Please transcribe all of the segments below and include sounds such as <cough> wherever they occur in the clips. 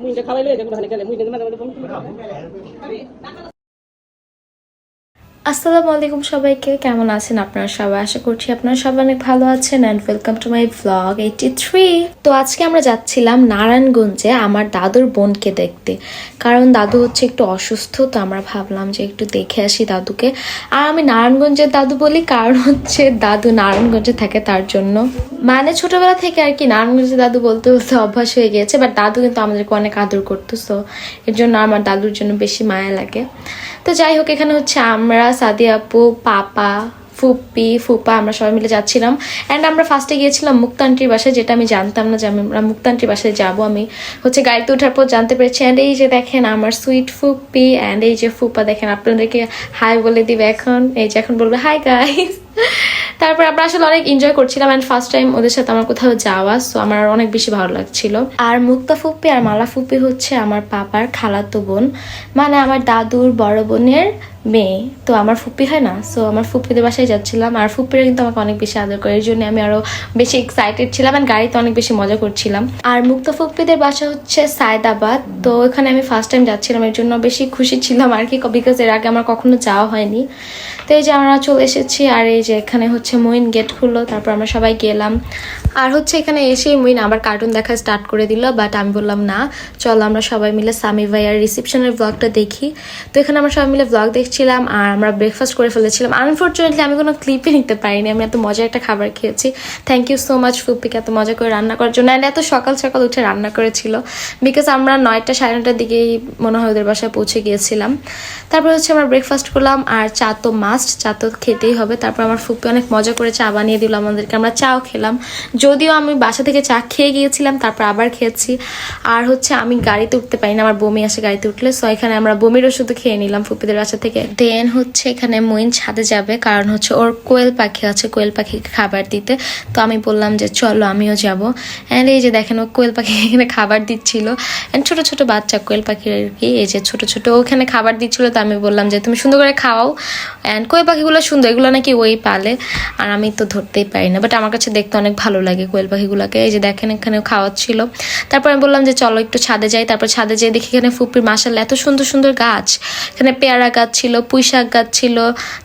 মুই จะ খাওয়াই লই যাব হানি গেলে। মুই মাঝে মাঝে আসসালামু আলাইকুম সবাইকে, কেমন আছেন আপনারা সবাই? আশা করছি আপনারা সবাই অনেক ভালো আছেন and welcome to my vlog eighty three তো আজকে আমরা যাচ্ছিলাম নারায়ণগঞ্জে আমার দাদুর বোনকে দেখতে। কারণ দাদু হচ্ছে একটু অসুস্থ, তো আমরা ভাবলাম যে একটু দেখে আসি দাদুকে। আর আমি নারায়ণগঞ্জের দাদু বলি, কারণ হচ্ছে দাদু নারায়ণগঞ্জে থাকে তার জন্য। মানে ছোটবেলা থেকে আর কি নারায়ণগঞ্জের দাদু বলতে বলতে অভ্যাস হয়ে গিয়েছে বাট দাদু কিন্তু আমাদেরকে অনেক আদর করতো সো এর জন্য আমার দাদুর জন্য বেশি মায়া লাগে। তো যাই হোক, এখানে হচ্ছে আমরা সাদি আপু, পাপা, ফুপ্পি, ফুপা, আমরা সবাই মিলে যাচ্ছিলাম। অ্যান্ড আমরা ফার্স্টে গিয়েছিলাম মুক্তান্টির বাসায়, যেটা আমি জানতাম না যে আমি- আমরা মুক্তান্টির বাসায় যাব। আমি হচ্ছে গাড়িতে ওঠার পর জানতে পেরেছি অ্যান্ড এই যে দেখেন আমার সুইট ফুপ্পি অ্যান্ড এই যে ফুপা, দেখেন আপনাদেরকে হাই বলে দিবে এখন। এই যে এখন বলবে হাই গাইস তারপর আমরা আসলে অনেক এনজয় করছিলাম অ্যান্ড ফার্স্ট টাইম ওদের সাথে আমার কোথাও যাওয়া সো আমার অনেক বেশি ভালো লাগছিল। আর মুক্তা ফুপ্পি আর মালা ফুপ্পি হচ্ছে আমার পাপার খালাতো বোন মানে আমার দাদুর বড় বোনের মেয়ে। তো আমার ফুপ্পি হয় না সো আমার ফুপ্পিদের বাসায় যাচ্ছিলাম। আর ফুপ্পিরা কিন্তু আমাকে অনেক বেশি আদর করে, এর জন্য আমি আরও বেশি এক্সাইটেড ছিলাম আর গাড়িতে অনেক বেশি মজা করছিলাম। আর মুক্তা ফুপ্পিদের বাসা হচ্ছে সায়দাবাদ, তো ওখানে আমি ফার্স্ট টাইম যাচ্ছিলাম, এর জন্য বেশি খুশি ছিলাম আর কি বিকজ এর আগে আমার কখনো যাওয়া হয়নি। তো এই যে আমরা চলে এসেছি, আর এই যে এখানে হচ্ছে মইন গেট খুললো, তারপর আমরা সবাই গেলাম। আর হচ্ছে এখানে এসেই মইন আবার কার্টুন দেখা স্টার্ট করে দিল বাট আমি বললাম, না, চলো আমরা সবাই মিলে সামি ভাইয়ার রিসেপশনের ব্লগটা দেখি। তো এখানে আমরা সবাই মিলে ব্লগ দেখছিলাম, আর আমরা ব্রেকফাস্ট করে ফেলেছিলাম। আনফর্চুনেটলি আমি কোনো ক্লিপই নিতে পারিনি, আমি এত মজার একটা খাবার খেয়েছি। থ্যাংক ইউ সো মাচ ফুপিকে এত মজা করে রান্না করার জন্য। এত সকাল সকাল উঠে রান্না করেছিল বিকজ আমরা নয়টা সাড়ে নটার দিকেই মনে হয় ওদের বাসায় পৌঁছে গিয়েছিলাম। তারপর হচ্ছে আমরা ব্রেকফাস্ট করলাম, আর চা তো মাস্ট চা তো খেতেই হবে। তারপর ফুপি অনেক মজা করে চা বানিয়ে দিল আমাদেরকে। আমরা চাও খেলাম। যদিও আমি বাসা থেকে চা খেয়ে গিয়েছিলাম, তারপর আবার খেয়েছি। আর হচ্ছে আমি গাড়িতে উঠতে পারি না আমার বমি আসে গাড়িতে উঠলে। সো এখানে আমরা বমির ওষুধ খেয়ে নিলাম ফুপিদের বাসা থেকে। দেন হচ্ছে এখানে মইন ছাদে যাবে, কারণ হচ্ছে ওর কোয়েল পাখি আছে, কোয়েল পাখিকে খাবার দিতে। তো আমি বললাম যে, চলো, আমিও যাব। অ্যান্ড এই যে দেখেন, ও কোয়েল পাখি এখানে খাবার দিচ্ছিল। অ্যান্ড ছোটো ছোটো বাচ্চা কোয়েল পাখির আর কি, এই যে ছোটো ছোটো ওখানে খাবার দিচ্ছিল। তো আমি বললাম যে, তুমি সুন্দর করে খাওয়াও অ্যান্ড কোয়েল পাখিগুলো সুন্দর, এগুলো নাকি ওই পালে আর আমি তো ধরতেই পারি না। বাট আমার কাছে দেখতে অনেক ভালো লাগে কোয়েল পাখিগুলোকে। এই যে দেখেন এখানে খাওয়াচ্ছিল। তারপর আমি বললাম যে, চলো একটু ছাদে যাই। তারপর ছাদে যেয়ে দেখি এখানে ফুপির মাসাল এত সুন্দর সুন্দর গাছ। এখানে পেয়ারা গাছ ছিল পুঁই শাক গাছ ছিল,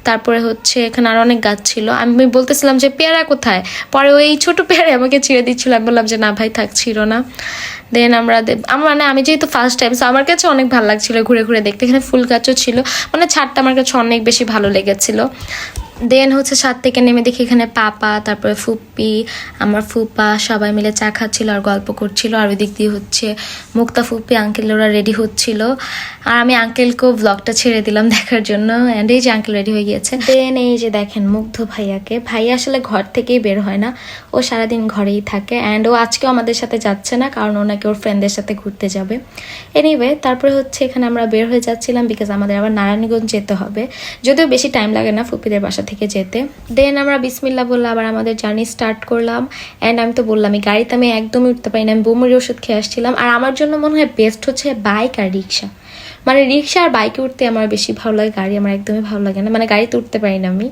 তারপরে হচ্ছে এখানে আর অনেক গাছ ছিল। আমি বলতেছিলাম যে, পেয়ারা কোথায়? পরে ওই ছোট পেয়ারা আমাকে ছিঁড়ে দিচ্ছিল। আমি বললাম যে, না ভাই, থাক ছিল না। দেন আমরা মানে আমি যেহেতু ফার্স্ট টাইম সো আমার কাছে অনেক ভালো লাগছিল ঘুরে ঘুরে দেখতে। এখানে ফুল গাছও ছিল। মানে ছাদটা আমার কাছে অনেক বেশি ভালো লেগেছিল। দেন হচ্ছে ছাদ থেকে নেমে দেখি এখানে পাপা, তারপরে ফুপ্পি, আমার ফুপা সবাই মিলে চা খাচ্ছিল আর গল্প করছিল। আর ওই দিক দিয়ে হচ্ছে মুক্তা ফুপ্পি আঙ্কেল ওরা রেডি হচ্ছিল। আর আমি আঙ্কেলকেও ব্লগটা ছেড়ে দিলাম <laughs> দেখার জন্য। অ্যান্ড এই যে আঙ্কেল রেডি হয়ে গিয়েছে। দেন এই যে দেখেন মুগ্ধ ভাইয়াকে। ভাইয়া আসলে ঘর থেকেই বের হয় না। ও সারাদিন ঘরেই থাকে। অ্যান্ড ও আজকেও আমাদের সাথে যাচ্ছে না, কারণ ও নাকি ওর ফ্রেন্ডদের সাথে ঘুরতে যাবে। এনিওয়ে তারপরে হচ্ছে এখানে আমরা বের হয়ে যাচ্ছিলাম বিকজ আমাদের আবার নারায়ণগঞ্জ যেতে হবে। যদিও বেশি টাইম লাগে না ফুপিদের বাসা থেকে যেতে। দেন আমরা বিসমিল্লা বললাম, আবার আমাদের জার্নি স্টার্ট করলাম। অ্যান্ড আমি তো বললাম গাড়িতে আমি একদমই উঠতে পারি না আমি বমির ওষুধ খেয়ে আসছিলাম। আর আমার জন্য মনে হয় বেস্ট হচ্ছে বাইক আর রিক্সা। মানে রিক্সা আর বাইকে উঠতে আমার বেশি ভালো লাগে, গাড়ি আমার একদমই ভালো লাগে না। মানে গাড়িতে উঠতে পারি না আমি।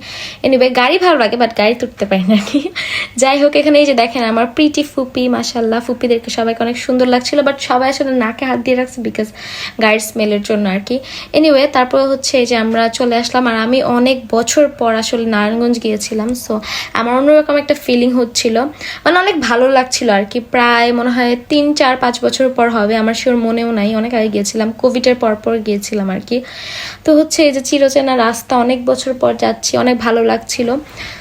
এনিওয়ে গাড়ি ভালো লাগে বাট গাড়িতে উঠতে পারি না কি যাই হোক, এখানে এই যে দেখেন, আমার প্রিটি ফুপি মাসাল্লাহ ফুপিদেরকে সবাইকে অনেক সুন্দর লাগছিল বাট সবাই আসলে নাকে হাত দিয়ে রাখছে বিকজ গাড়ির স্মেলের জন্য আর কি। এনিওয়ে তারপর হচ্ছে যে আমরা চলে আসলাম, আর আমি অনেক বছর পর আসলে নারায়ণগঞ্জ গিয়েছিলাম সো আমার অন্যরকম একটা ফিলিং হচ্ছিল। মানে অনেক ভালো লাগছিল আর কি। প্রায় মনে হয় তিন, চার, পাঁচ বছর পর হবে, আমার শিওর মনেও নাই, অনেক আগে গিয়েছিলাম। কোভিডের পর পর গিয়েছিলাম আর কি। তো হচ্ছে এই যে চিরচেনা রাস্তা, অনেক বছর পর যাচ্ছি, অনেক ভালো লাগছিল।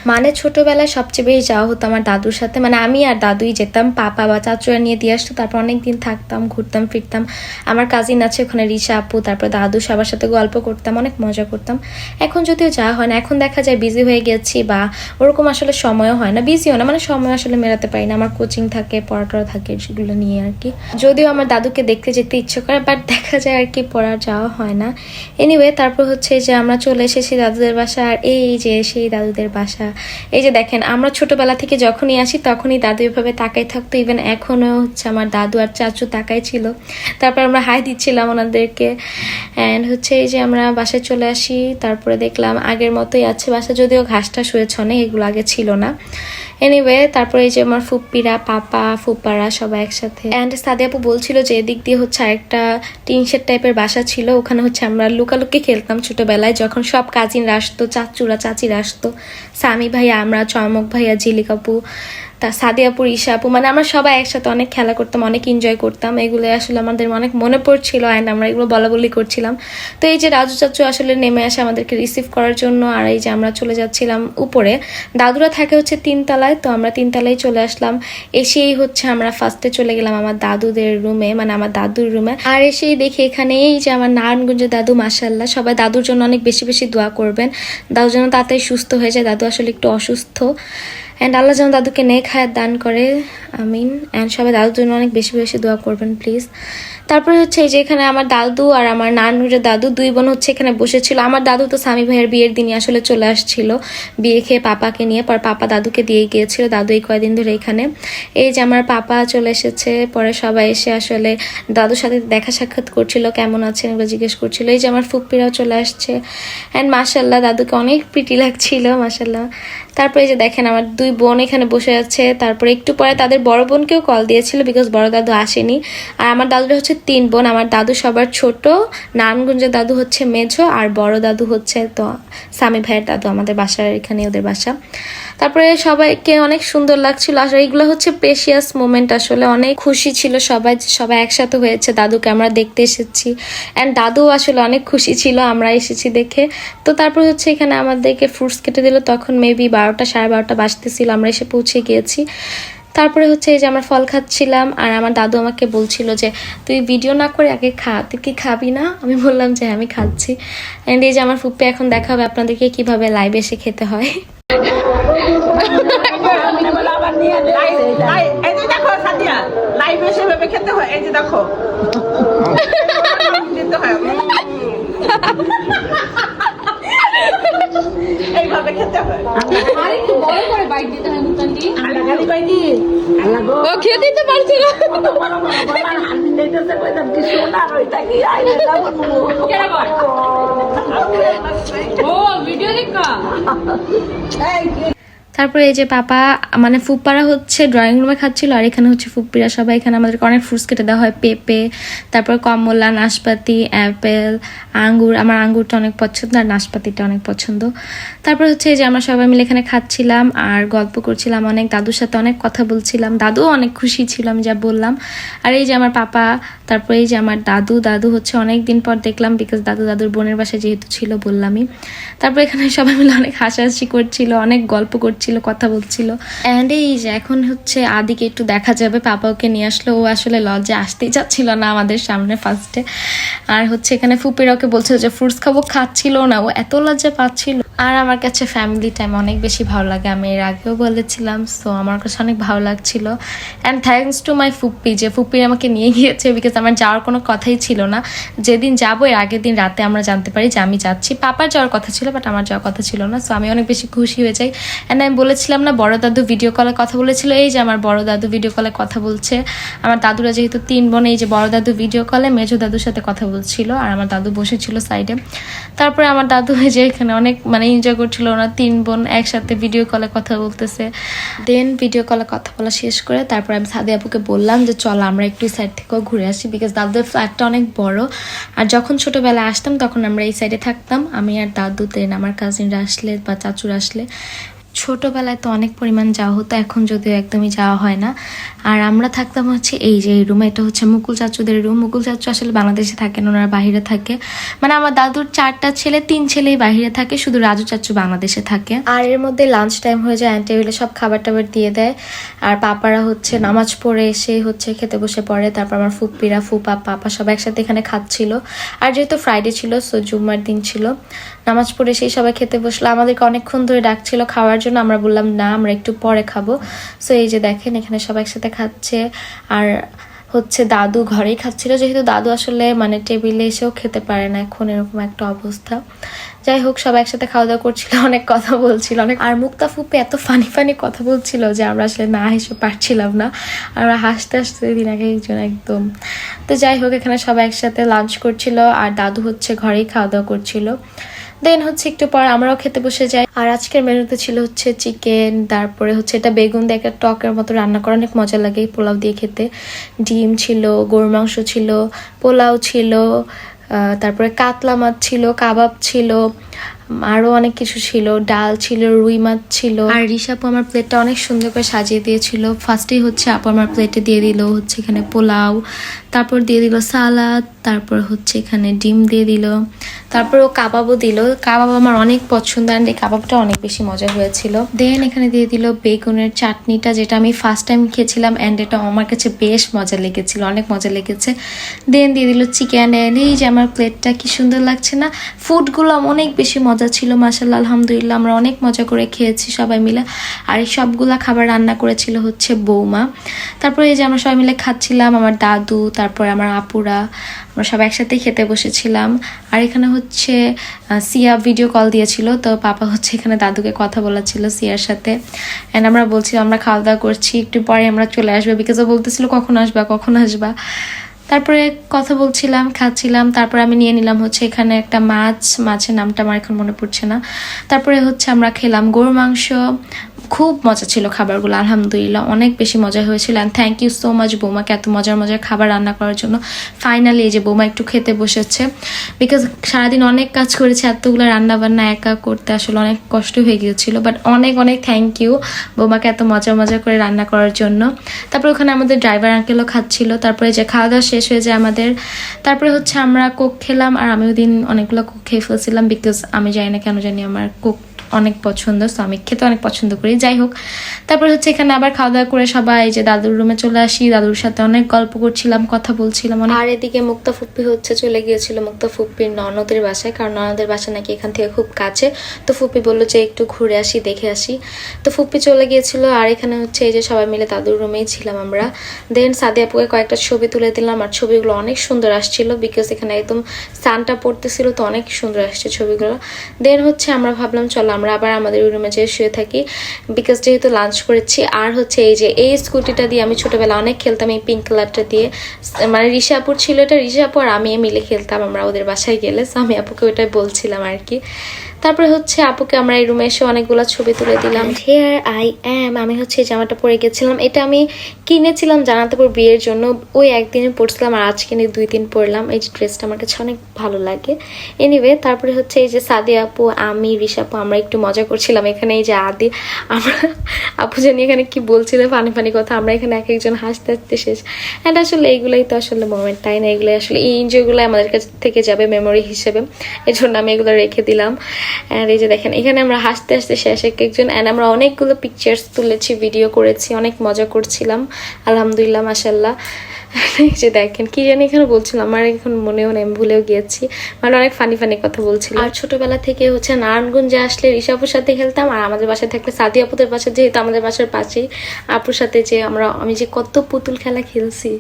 মানে ছোটবেলায় সবচেয়ে বেশি যাওয়া হতো আমার দাদুর সাথে। মানে আমি আর দাদুই যেতাম, পাপা বা চাচুরা নিয়ে দিয়ে আসতো, তারপর অনেক দিন থাকতাম, ঘুরতাম, ফিরতাম। আমার কাজিন আছে ওখানে রিসা আপু, তারপর দাদু, সবার সাথে গল্প করতাম, অনেক মজা করতাম। এখন যদিও যাওয়া হয় না, এখন দেখা যায় বিজি হয়ে গেছি বা ওরকম আসলে সময়ও হয় না বিজিও না মানে সময় আসলে মেলাতে পারি না। আমার কোচিং থাকে পড়াটরা থাকে, সেগুলো নিয়ে আর কি। যদিও আমার দাদুকে দেখতে যেতে ইচ্ছে করে বাট <laughs> দেখা যায় আর কি, পড়া যাওয়া হয় না। এনিওয়ে তারপর হচ্ছে যে আমরা চলে এসেছি দাদুদের বাসা আর এই যে সেই দাদুদের বাসা এই যে দেখেন, আমরা ছোটবেলা থেকে যখনই আসি তখনই দাদু এভাবে তাকাই থাকতো। ইভেন এখনও হচ্ছে আমার দাদু আর চাচু তাকাই ছিল। তারপর আমরা হাই দিচ্ছিলাম ওনাদেরকে। অ্যান্ড হচ্ছে এই যে আমরা বাসায় চলে আসি, তারপরে দেখলাম আগের মতোই আছে বাসা, যদিও ঘাস টাস হয়েছে অনেক, এগুলো আগে ছিল না। এনিওয়ে তারপরে এই যে আমার ফুপ্পিরা, পাপা, ফুপ্পারা সবাই একসাথে। অ্যান্ড সাদি আপু বলছিল যে এদিক দিয়ে হচ্ছে আরেকটা টিন শেড টাইপের বাসা ছিল, ওখানে হচ্ছে আমরা লুকালুকি খেলতাম ছোটবেলায়, যখন সব কাজিনরা আসতো, চাচুরা, চাচিরা আসতো সামি ভাইয়া আমরা চমক ভাইয়া জিলিকাপু তা সাদিয়াপুর ঈশা আপু মানে আমরা সবাই একসাথে অনেক খেলা করতাম, অনেক এনজয় করতাম। এগুলো আসলে আমাদের অনেক মনে পড়ছিল অ্যান্ড আমরা এগুলো বলা বলি করছিলাম। তো এই যে রাজু চাচু আসলে নেমে আসে আমাদেরকে রিসিভ করার জন্য, আর এই যে আমরা চলে যাচ্ছিলাম উপরে। দাদুরা থাকে হচ্ছে তিনতলায়, তো আমরা তিনতলায় চলে আসলাম। এসেই হচ্ছে আমরা ফার্স্টে চলে গেলাম আমার দাদুদের রুমে মানে আমার দাদুর রুমে আর এসেই দেখি এখানে এই যে আমার নারায়ণগঞ্জের দাদু মাসাল্লাহ সবাই দাদুর জন্য অনেক বেশি বেশি দোয়া করবেন। দাদু যেন তাড়াতাড়ি সুস্থ হয়ে যায়, দাদু আসলে একটু অসুস্থ। অ্যান্ড আল্লাহ যেন দাদুকে নেক হায়াত দান করে, আমিন। অ্যান্ড সবাই দাদুর জন্য অনেক বেশি বেশি দোয়া করবেন প্লিজ তারপরে হচ্ছে এই যে এখানে আমার দাদু আর আমার নানুরের দাদু, দুই বোন হচ্ছে এখানে বসেছিল। আমার দাদু তো স্বামী ভাইয়ের বিয়ের দিনই আসলে চলে আসছিল। বিয়ে খেয়ে পাপাকে নিয়ে, পর পাপা দাদুকে দিয়ে গিয়েছিল। দাদু এই কয়দিন ধরে এখানে। এই যে আমার পাপা চলে এসেছে, পরে সবাই এসে আসলে দাদুর সাথে দেখা সাক্ষাৎ করছিল, কেমন আছেন এগুলো জিজ্ঞেস করছিল। এই যে আমার ফুপ্পিরাও চলে আসছে। অ্যান্ড মাসাল্লাহ দাদুকে অনেক প্রিটি লাগছিল মাসাল্লাহ তারপরে এই যে দেখেন আমার দুই বোন এখানে বসে আছে। তারপরে একটু পরে তাদের বড় বোনকেও কল দিয়েছিল বিকজ বড় দাদু আসেনি। আর আমার দাদুটা হচ্ছে তিন বোন। আমার দাদু সবার ছোট, নারায়ণগঞ্জের দাদু হচ্ছে মেঝো, আর বড় দাদু হচ্ছে তো স্বামী ভাইয়ের দাদু আমাদের বাসার এখানে ওদের বাসা। তারপরে সবাইকে অনেক সুন্দর লাগছিল। আসলে এইগুলো হচ্ছে প্রেশিয়াস মোমেন্ট আসলে। অনেক খুশি ছিল সবাই সবাই একসাথে হয়েছে। দাদুকে আমরা দেখতে এসেছি। অ্যান্ড দাদু আসলে অনেক খুশি ছিল, আমরা এসেছি দেখে। তো তারপর হচ্ছে এখানে আমাদেরকে ফ্রুটস কেটে দিল। তখন মেবি বারোটা, সাড়ে বারোটা বাজতেছিল, আমরা এসে পৌঁছে গিয়েছি। তারপরে হচ্ছে এই যে আমরা ফল খাচ্ছিলাম, আর আমার দাদু আমাকে বলছিল যে, তুই ভিডিও না করে আগে খা, তুই কি খাবি না? আমি বললাম যে আমি খাচ্ছি। অ্যান্ড এই যে আমার ফুপ্পি এখন দেখাবে আপনাদেরকে কীভাবে লাইভ এসে খেতে হয়। এই যে দেখো সাদিয়া লাইভ এসে খেতে হয় এই যে দেখো। দিতে হয় এইভাবে খেতে হয়। আরেকটু বড় করে বাইক দিতে হয় গো ও খেয়ে দিতে পারছি না। কত বড় বড় গলার হান্ডি দিতেছে কইতাম কি? সোনার ওইটা কি আইলে যাব কেডা বল? ও ভিডিও দেখা তারপরে এই যে পাপা মানে ফুপ্পারা হচ্ছে ড্রয়িং রুমে খাচ্ছিল, আর এখানে হচ্ছে ফুপ্পিরা। সবাই এখানে আমাদেরকে অনেক ফ্রুটস কেটে দেওয়া হয়, পেঁপে, তারপর কমলা, নাশপাতি অ্যাপেল আঙ্গুর। আমার আঙ্গুরটা অনেক পছন্দ, আর নাশপাতিটা অনেক পছন্দ। তারপর হচ্ছে এই যে আমরা সবাই মিলে এখানে খাচ্ছিলাম, আর গল্প করছিলাম অনেক, দাদুর সাথে অনেক কথা বলছিলাম। দাদুও অনেক খুশি ছিল, আমি যা বললাম। আর এই যে আমার পাপা, তারপরে এই যে আমার দাদু দাদু হচ্ছে অনেক দিন পর দেখলাম বিকজ দাদু দাদুর বোনের বাসায় যেহেতু ছিল, বললামই। তারপর এখানে সবাই মিলে অনেক হাসাহাসি করছিল, অনেক গল্প করছিল। কথা বলছিল। অ্যান্ড এই যে এখন হচ্ছে আদিকে একটু দেখা যাবে পাপা ওকে নিয়ে আসলো। ও আসলে লজে আসতেই চাচ্ছিল না আমাদের সামনে ফার্স্টে আর হচ্ছে এখানে ফুপিরা ওকে বলছিল যে ফ্রুটস খাব, খাচ্ছিল না। ও এত লজ্জা পাচ্ছিল। আর আমার কাছে ফ্যামিলি টাইম অনেক বেশি ভালো লাগে। আমি এর আগেও বলেছিলাম সো আমার কাছে অনেক ভালো লাগছিল। অ্যান্ড থ্যাংকস টু মাই ফুপ্পি যে ফুপ্পি আমাকে নিয়ে গিয়েছে বিকজ আমার যাওয়ার কোনো কথাই ছিল না। যেদিন যাব, এর আগের দিন রাতে আমরা জানতে পারি যে আমি যাচ্ছি। পাপার যাওয়ার কথা ছিল বাট আমার যাওয়ার কথা ছিল না সো আমি অনেক বেশি খুশি হয়ে যাই। অ্যান্ড আমি বলেছিলাম না, বড় দাদু ভিডিও কলে কথা বলেছিল, এই যে আমার বড় দাদু ভিডিও কলে কথা বলছে। আমার দাদুরা যেহেতু তিন বোন, এই যে বড় দাদু ভিডিও কলে মেজো দাদুর সাথে কথা বলছিল, আর আমার দাদু বসেছিল সাইডে তারপরে আমার দাদু এই যে এখানে অনেক মানে এনজয় করছিল, ওরা তিন বোন একসাথে ভিডিও কলে কথা বলতেছে। দেন ভিডিও কলে কথা বলা শেষ করে তারপর আমি সাদি আপুকে বললাম যে, চল আমরা একটু সাইড থেকেও ঘুরে আসি বিকজ দাদুর ফ্ল্যাটটা অনেক বড়। আর যখন ছোটবেলায় আসতাম, তখন আমরা এই সাইডে থাকতাম। আমি আর দাদু দেন আমার কাজিনরা আসলে বা চাচুরা আসলে। ছোটবেলায় তো অনেক পরিমাণ যাওয়া হতো, এখন যদিও একদমই যাওয়া হয় না। আর আমরা থাকতাম হচ্ছে এই যে এই রুমে এটা হচ্ছে মুকুল চাচুদের রুম মুকুল চাচু আসলে বাংলাদেশে থাকেন, ওনারা বাইরে থাকে। মানে আমার দাদুর চারটা ছেলে, তিন ছেলেই বাহিরে থাকে, শুধু রাজু চাচু বাংলাদেশে থাকে। আর এর মধ্যে লাঞ্চ টাইম হয়ে যায় টেবিলে সব খাবার টাবার দিয়ে দেয়। আর পাপারা হচ্ছে নামাজ পড়ে এসে হচ্ছে খেতে বসে পড়ে। তারপর আমার ফুপ্পিরা, ফুপা, পাপা সব একসাথে এখানে খাচ্ছিল। আর যেহেতু ফ্রাইডে ছিল সো জুম্মার দিন ছিল। নামাজ পড়ে সেই সবাই খেতে বসল। আমাদেরকে অনেকক্ষণ ধরে ডাকছিল, খাওয়ার জন্য। আমরা বললাম, না, আমরা একটু পরে খাব। সো এই যে দেখেন, এখানে সবাই একসাথে খাচ্ছে। আর হচ্ছে দাদু ঘরেই খাচ্ছিল। যেহেতু দাদু আসলে মানে টেবিলে এসেও খেতে পারে না এখন, এরকম একটা অবস্থা। যাই হোক, সবাই একসাথে খাওয়া দাওয়া করছিল, <laughs> অনেক কথা বলছিল, অনেক আর মুক্তা ফুপে এত ফানি ফানি কথা বলছিল যে আমরা আসলে না হেসে পারছিলাম না। আমরা হাসতে হাসতে দিন আগে একজন একদম। তো যাই হোক, এখানে সবাই একসাথে লাঞ্চ করছিল। আর দাদু হচ্ছে ঘরেই খাওয়া দাওয়া করছিল। দেন হচ্ছে একটু পর আমরাও খেতে বসে যাই। আর আজকের মেনুতে ছিল হচ্ছে চিকেন তারপরে হচ্ছে এটা বেগুন দিয়ে একটা টকের মতো রান্না করা। অনেক মজা লাগে পোলাও দিয়ে খেতে। ডিম ছিল, গরুর মাংস ছিল, পোলাও ছিল তারপরে কাতলা মাছ ছিল, কাবাব ছিল আরও অনেক কিছু ছিল। ডাল ছিল, রুই মাছ ছিল। আর রিসাপু আমার প্লেটটা অনেক সুন্দর করে সাজিয়ে দিয়েছিল। ফার্স্টেই হচ্ছে আপু আমার প্লেটে দিয়ে দিল হচ্ছে এখানে পোলাও তারপর দিয়ে দিল সালাদ, তারপর হচ্ছে এখানে ডিম দিয়ে দিল, তারপর ও কাবাবও দিল। কাবাব আমার অনেক পছন্দ অ্যান্ড এই কাবাবটা অনেক বেশি মজা হয়েছিল। দেন এখানে দিয়ে দিল বেগুনের চাটনিটা যেটা আমি ফার্স্ট টাইম খেয়েছিলাম অ্যান্ড এটা আমার কাছে বেশ মজা লেগেছিল, অনেক মজা লেগেছে। দেন দিয়ে দিল চিকেন অ্যান্ড এই যে আমার প্লেটটা কি সুন্দর লাগছে না? ফুডগুলো অনেক বেশি মজা ছিল মাসাল্লাহ আলহামদুলিল্লাহ, আমরা অনেক মজা করে খেয়েছি সবাই মিলে। আর এই সবগুলা খাবার রান্না করেছিল হচ্ছে বৌমা। তারপরে এই যে আমরা সবাই মিলে খাচ্ছিলাম, আমার দাদু তারপরে আমার আপুরা, আমরা সবাই একসাথেই খেতে বসেছিলাম। আর এখানে হচ্ছে সিয়া ভিডিও কল দিয়েছিল, তো পাপা হচ্ছে এখানে দাদুকে কথা বলাচ্ছিল সিয়ার সাথে। অ্যান্ড আমরা বলছিলাম, আমরা খাওয়া দাওয়া করছি, একটু পরে আমরা চলে আসব। বিকজ ও বলতেছিল, কখন আসবা কখন আসবা? তারপরে কথা বলছিলাম, খাচ্ছিলাম। তারপরে আমি নিয়ে নিলাম হচ্ছে এখানে একটা মাছ। মাছের নামটা আমার এখন মনে পড়ছে না। তারপরে হচ্ছে আমরা খেলাম গরুর মাংস। খুব মজা ছিল খাবারগুলো, আলহামদুলিল্লাহ। অনেক বেশি মজা হয়েছিল। And thank you so much বৌমাকে এত মজার মজার খাবার রান্না করার জন্য। ফাইনালি এই যে বৌমা একটু খেতে বসেছে। বিকজ সারাদিন অনেক কাজ করেছে, এতগুলো রান্না বান্না একা করতে আসলে অনেক কষ্ট হয়ে গিয়েছিল। বাট অনেক অনেক থ্যাংক ইউ বৌমাকে এত মজা মজা করে রান্না করার জন্য। তারপরে ওখানে আমাদের ড্রাইভার আঙ্কেলও খাচ্ছিল। তারপরে যে খাওয়া দাওয়া শেষ হয়ে যায় আমাদের, তারপরে হচ্ছে আমরা কোক খেলাম। আর আমি ওই দিন অনেকগুলো কোক খেয়ে ফেলছিলাম। বিকজ আমি জানি না কেন জানি আমার কোক অনেক পছন্দ তো আমি খেতে অনেক পছন্দ করি। যাই হোক, তারপর হচ্ছে এখানে আবার খাওয়া দাওয়া করে সবাই যে দাদুর রুমে চলে আসি। দাদুর সাথে অনেক গল্প করছিলাম, কথা বলছিলাম আর এদিকে মুক্তা ফুপ্পি হচ্ছে চলে গিয়েছিল মুক্তা ফুপ্পির ননদের বাসায়, কারণ ননদের বাসা নাকি এখান থেকে খুব কাছে। তো ফুপ্পি বলল যে একটু ঘুরে আসি, দেখে আসি। তো ফুপ্পি চলে গিয়েছিল, আর এখানে হচ্ছে এই যে সবাই মিলে দাদুর রুমেই ছিলাম আমরা। দেন সাদি আপুকে কয়েকটা ছবি তুলে দিলাম, আর ছবিগুলো অনেক সুন্দর আসছিল বিকজ এখানে একদম সানটা পড়তেছিল, তো অনেক সুন্দর আসছে ছবিগুলো। দেন হচ্ছে আমরা ভাবলাম, চলো আমরা আবার আমাদের রুমে যেয়ে শুয়ে থাকি। বিকজ যেহেতু লাঞ্চ করেছি, আর হচ্ছে এই যে, এই স্কুটিটা দিয়ে আমি ছোটোবেলা অনেক খেলতাম এই পিঙ্ক কালারটা দিয়ে। মানে ঋষাপুর আপুর ছিল এটা আপু আর আমি মিলে খেলতাম, আমরা ওদের বাসায় গেলে। সো আমি আপুকে ওইটাই বলছিলাম আর কি। তারপরে হচ্ছে আপুকে আমরা এই রুমে এসে অনেকগুলো ছবি তুলে দিলাম। হেয়ার আই অ্যাম আমি হচ্ছে এই জামাটা পরে গেছিলাম। এটা আমি কিনেছিলাম জানাতেপুর বিয়ের জন্য। ওই একদিনে পরছিলাম আর আজকে নিয়ে দুই দিন পরলাম। এই যে ড্রেসটা আমার কাছে অনেক ভালো লাগে। এনিওয়ে তারপরে হচ্ছে এই যে সাদি আপু, আমি, রিশা আপু, আমরা একটু মজা করছিলাম। এখানে এই যে আদি, আমরা আপু জানি এখানে কি বলছিল, ফানি ফানি কথা। আমরা এখানে এক একজন হাসতে হাসতে শেষ। অ্যান্ড আসলে এইগুলোই তো আসলে মোমেন্ট তাই না? এগুলোই আসলে এই এনজয়গুলো আমাদের কাছ থেকে যাবে মেমোরি হিসেবে। এর জন্য আমি এগুলো রেখে দিলাম। অ্যান্ড এই যে দেখেন, এখানে আমরা হাসতে হাসতে শেষ এক একজন অ্যান্ড আমরা অনেকগুলো পিকচার্স তুলেছি ভিডিও করেছি, অনেক মজা করছিলাম, আলহামদুলিল্লাহ মাসাল্লাহ যে দেখেন, কি জানি এখানে বলছিলাম আমার এখন মনেও নেই ভুলেও গিয়েছি। মানে অনেক ফানি ফানি কথা বলছিলাম আর ছোটবেলা থেকে হচ্ছে নারায়ণগঞ্জে আসলে ঋষাপুর সাথে খেলতাম, আর আমাদের বাসায় থাকলে সাদি আপুদের বাসা, যেহেতু আমাদের বাসার পাশেই, আপুর সাথে যে আমরা, আমি যে কত পুতুল খেলা খেলছি।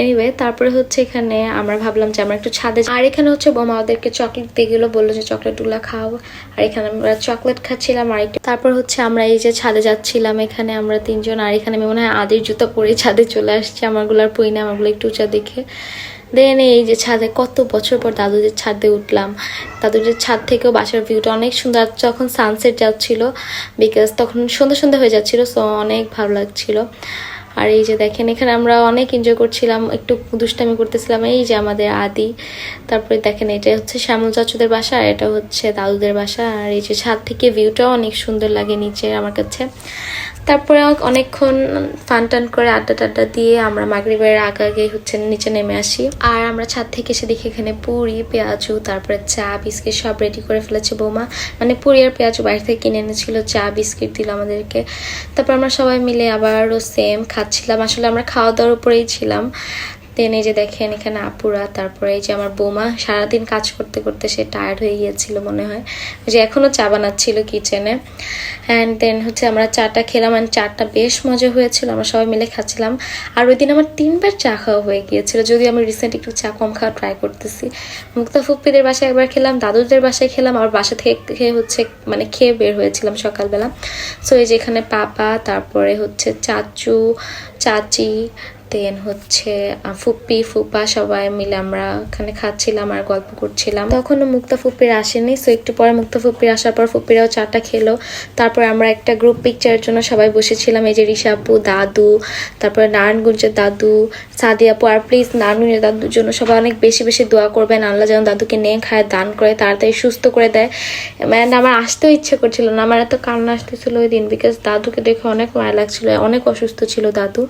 এনিওয়ে তারপরে হচ্ছে এখানে আমরা ভাবলাম যে আমরা একটু ছাদে আর এখানে হচ্ছে বোমা ওদেরকে চকলেট দিয়ে গেলো, বলল যে চকলেটগুলো খাও। আর এখানে আমরা চকলেট খাচ্ছিলাম আর একটু। তারপর হচ্ছে আমরা এই যে ছাদে যাচ্ছিলাম, এখানে আমরা তিনজন, আর এখানে আমি মনে হয় আদির জুতো পরে ছাদে চলে আসছি, আমারগুলোর পই আমারগুলো একটু উঁচা দেখে। দেন এই যে ছাদে কত বছর পর দাদুদের ছাদে উঠলাম। দাদুদের ছাদ থেকেও বাসার ভিউটা অনেক সুন্দর। যখন সানসেট যাচ্ছিল বিকজ তখন সুন্দর সুন্দর হয়ে যাচ্ছিল সো অনেক ভালো লাগছিল। আর এই যে দেখেন, এখানে আমরা অনেক এনজয় করছিলাম, একটু দুষ্টামি করতেছিলাম। এই যে আমাদের আদি, তারপরে দেখেন, এটা হচ্ছে শ্যামল চাচুদের বাসা, আর এটা হচ্ছে দাদুদের বাসা। আর এই যে ছাদ থেকে ভিউটাও অনেক সুন্দর লাগে নিচে আমার কাছে। তারপরে অনেকক্ষণ ফান টান করে আড্ডা টাড্ডা দিয়ে আমরা মাগরিবের আগে আগে হচ্ছে নিচে নেমে আসি। আর আমরা ছাদ থেকে এসে দেখি এখানে পুরি, পেঁয়াজু, তারপরে চা, বিস্কিট সব রেডি করে ফেলেছে বৌমা। মানে পুরি আর পেঁয়াজু বাইরে থেকে কিনে এনেছিল, চা, বিস্কিট দিল আমাদেরকে। তারপর আমরা সবাই মিলে আবারও সেম খাচ্ছিলাম। আসলে আমরা খাওয়া দাওয়ার উপরেই ছিলাম। দেন এই যে দেখেন এখানে আপুরা, তারপরে এই যে আমার বোমা, সারাদিন কাজ করতে করতে সে টায়ার্ড হয়ে গিয়েছিল মনে হয়। যে এখনও চা বানাচ্ছিল কিচেনে অ্যান্ড দেন হচ্ছে আমরা চাটা খেলাম অ্যান্ড চাটা বেশ মজা হয়েছিল, আমরা সবাই মিলে খাচ্ছিলাম। আর ওই দিন আমার তিনবার চা খাওয়া হয়ে গিয়েছিল, যদিও আমি রিসেন্ট একটু চা কম খাওয়া ট্রাই করতেছি। মুক্তা ফুপ্পিদের বাসায় একবার খেলাম, দাদুদের বাসায় খেলাম আর বাসা থেকে হচ্ছে মানে খেয়ে বের হয়েছিলাম সকালবেলা। সো এই যে এখানে পাপা, তারপরে হচ্ছে চাচু, চাচি দেন হচ্ছে ফুপ্পি, ফুপা সবাই মিলে আমরা ওখানে খাচ্ছিলাম আর গল্প করছিলাম। তখনও মুক্তা ফুপ্পির আসেনি সো একটু পরে মুক্তা ফুপ্পির আসার পর ফুপ্পিরাও চাটা খেলো। তারপর আমরা একটা গ্রুপ পিকচারের জন্য সবাই বসেছিলাম, এই যে ঋষা আপু, দাদু, তারপরে নারায়ণগঞ্জের দাদু, সাদি আপু, আর প্লিজ নারায়ণগঞ্জের দাদুর জন্য সবাই অনেক বেশি বেশি দোয়া করবেন। আল্লাহ যেন দাদুকে নিয়ে খায় দান করে, তাড়াতাড়ি সুস্থ করে দেয়। অ্যান্ড আমার আসতেও ইচ্ছে করছিল না, আমার এত কান্না আসতেছিল ওই দিন বিকজ দাদুকে দেখে অনেক মায়া লাগছিল, অনেক অসুস্থ ছিল দাদু।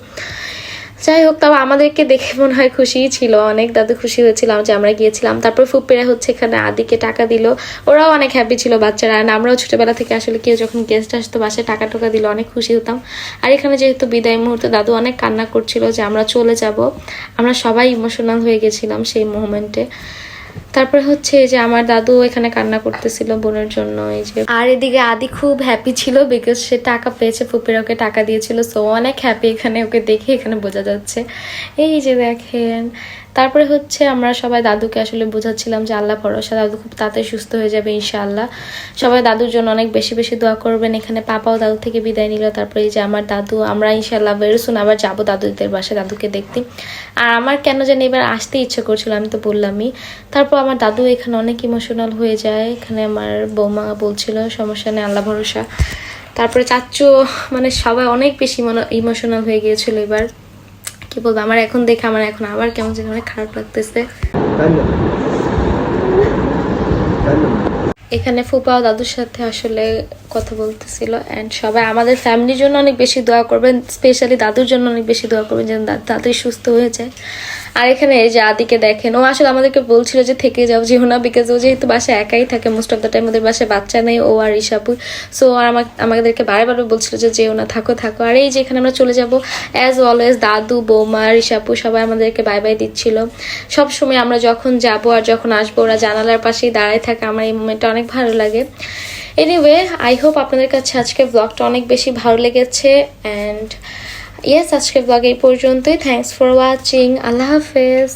যাই হোক তাও আমাদেরকে দেখে মনে হয় খুশিই ছিল অনেক। দাদু খুশি হয়েছিলাম যে আমরা গিয়েছিলাম। তারপর ফুপ্পিরা হচ্ছে এখানে আদিকে টাকা দিল। ওরাও অনেক হ্যাপি ছিল বাচ্চারা। আর আমরাও ছোটবেলা থেকে আসলে কেউ যখন গেস্ট আসতো বাসে টাকা টোকা দিল অনেক খুশি হতাম। আর এখানে যেহেতু বিদায় মুহূর্তে দাদু অনেক কান্না করছিল যে আমরা চলে যাব। আমরা সবাই ইমোশনাল হয়ে গেছিলাম সেই মোমেন্টে তারপরে হচ্ছে যে আমার দাদু এখানে কান্না করতেছিল বোনের জন্য, এই যে আর এদিকে আদি খুব হ্যাপি ছিল বিকজ সে টাকা পেয়েছে, ফুপির ওকে টাকা দিয়েছিল সো অনেক হ্যাপি এখানে ওকে দেখে এখানে বোঝা যাচ্ছে। এই যে দেখেন তারপরে হচ্ছে আমরা সবাই দাদুকে আসলে বোঝাচ্ছিলাম যে আল্লাহ ভরসা, দাদু খুব তাড়াতাড়ি সুস্থ হয়ে যাবে ইনশাআল্লাহ। সবাই দাদুর জন্য অনেক বেশি বেশি দোয়া করবেন। এখানে পাপাও দাদু থেকে বিদায় নিল। তারপরে যে আমার দাদু, আমরা ইনশাআল্লাহ বেরোসুন আবার যাব দাদুদের বাসায় দাদুকে দেখতে। আর আমার কেন জানি এবার আসতে ইচ্ছে করছিল, আমি তো বললামই। তারপর আমার দাদু এখানে অনেক ইমোশনাল হয়ে যায়। এখানে আমার বৌমা বলছিল, সমস্যা নেই, আল্লাহ ভরসা। তারপরে চাচ্চু মানে সবাই অনেক বেশি ইমোশনাল হয়ে গিয়েছিল এবার। কি বলব? আমার এখন দেখে আমার এখন আবার কেমন যেন অনেক খারাপ লাগতেছে। এখানে ফুপা ও দাদুর সাথে আসলে কথা বলতেছিল অ্যান্ড সবাই আমাদের ফ্যামিলির জন্য অনেক বেশি দোয়া করবেন স্পেশালি দাদুর জন্য অনেক বেশি দোয়া করবেন যেন দাদু সুস্থ হয়ে যায়। আর এখানে এই যে আদিকে দেখেন, ও আসলে আমাদেরকে বলছিল যে থেকে যাও, যেও না বিকজ ও যেহেতু বাসায় একাই থাকে মোস্ট অফ দ্য টাইম ওদের বাসায় বাচ্চা নেই, ও আর ইশাপু সো আর আমাদেরকে বারে বারে বলছিল যে যেও না, থাকো থাকো। আর এই যে এখানে আমরা চলে যাব অ্যাজ অলওয়েজ দাদু, বৌমা ঋষাপু সবাই আমাদেরকে বাই বাই দিচ্ছিল। সব সময় আমরা যখন যাব আর যখন আসব, ওরা জানালার পাশেই দাঁড়ায় থাকে, আমার এই মোমেন্টটা অনেক ভালো লাগে। এনিওয়ে আই হোপ আপনাদের কাছে আজকে ব্লগটা অনেক বেশি ভালো লেগেছে অ্যান্ড ইয়েস আজকের ব্লগ এই পর্যন্তই। থ্যাংকস ফর ওয়াচিং আল্লাহ হাফেজ।